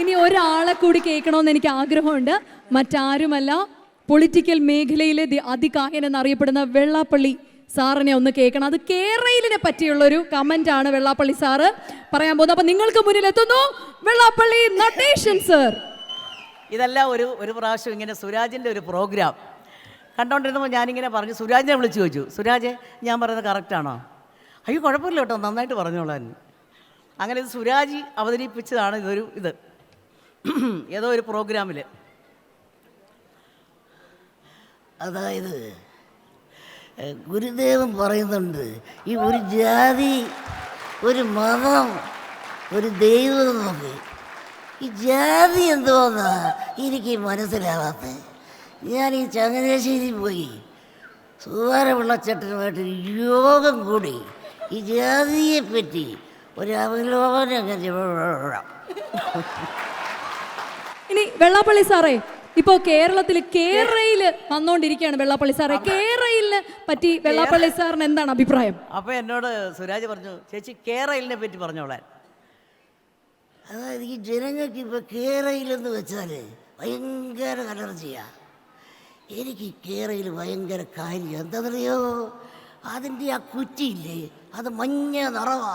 ഇനി ഒരാളെ കൂടി കേൾക്കണമെന്ന് എനിക്ക് ആഗ്രഹമുണ്ട്. മറ്റാരുമല്ല പൊളിറ്റിക്കൽ മേഖലയിലെ അതികായൻ എന്നറിയപ്പെടുന്ന വെള്ളാപ്പള്ളി സാറിനെ ഒന്ന് കേൾക്കണം. അത് കേരളയിലിനെ പറ്റിയുള്ള ഒരു കമന്റ് ആണ് വെള്ളാപ്പള്ളി സാറ് പറയാൻ പോകുന്നത്. അപ്പൊ നിങ്ങൾക്ക് മുന്നിൽ എത്തുന്നു വെള്ളാപ്പള്ളി നടേശൻ സർ ഇതെല്ലാം ഒരു ഒരു പ്രാവശ്യം ഇങ്ങനെ സുരാജിന്റെ ഒരു പ്രോഗ്രാം കണ്ടോണ്ടിരുന്നപ്പോൾ ഞാനിങ്ങനെ പറഞ്ഞു സുരാജിനെ വിളിച്ചു ചോദിച്ചു. സുരാജെ ഞാൻ പറയുന്നത് കറക്റ്റാണോ അയ്യോ കുഴപ്പമില്ല കേട്ടോ. നന്നായിട്ട് പറഞ്ഞോളാൻ. അങ്ങനെ ഇത് സുരാജി അവതരിപ്പിച്ചതാണ് ഇതൊരു ഇത്. ഏതോ ഒരു പ്രോഗ്രാമിൽ അതായത് ഗുരുദേവൻ പറയുന്നുണ്ട് ഈ ഒരു ജാതി ഒരു മതം ഒരു ദൈവം എന്നൊക്കെ ഈ ജാതി എന്തുവാന്നാ എനിക്ക് മനസ്സിലാവാത്തത് ഞാൻ ഈ ചങ്ങനാശ്ശേരി പോയി. സുവാര വെള്ളച്ചട്ടനുമായിട്ട് യോഗം കൂടി. ഈ ജാതിയെ പറ്റി ഒരു ഇനി വെള്ളാപ്പള്ളി സാറേ ഇപ്പോ കേരളത്തിൽ കേരളയിൽ വന്നോണ്ടിരിക്കുകയാണ് വെള്ളാപ്പള്ളി സാറേ. കേരളയിൽ പറ്റി വെള്ളാപ്പള്ളി സാറിന് എന്താണ് അഭിപ്രായം? അപ്പൊ എന്നോട് സുരാജ് പറഞ്ഞു ചേച്ചി കേരളിനെ പറ്റി പറഞ്ഞോളാൻ. അതായത് ഈ ജനങ്ങൾക്ക് ഇപ്പൊ കേരളെന്ന് വെച്ചാൽ ഭയങ്കര അലർജിയാ. എനിക്ക് കേരളയിൽ ഭയങ്കര കാര്യം എന്താണെന്നറിയോ? അതിന്റെ ആ കുറ്റിയില്ലേ അത് മഞ്ഞ നിറവാ.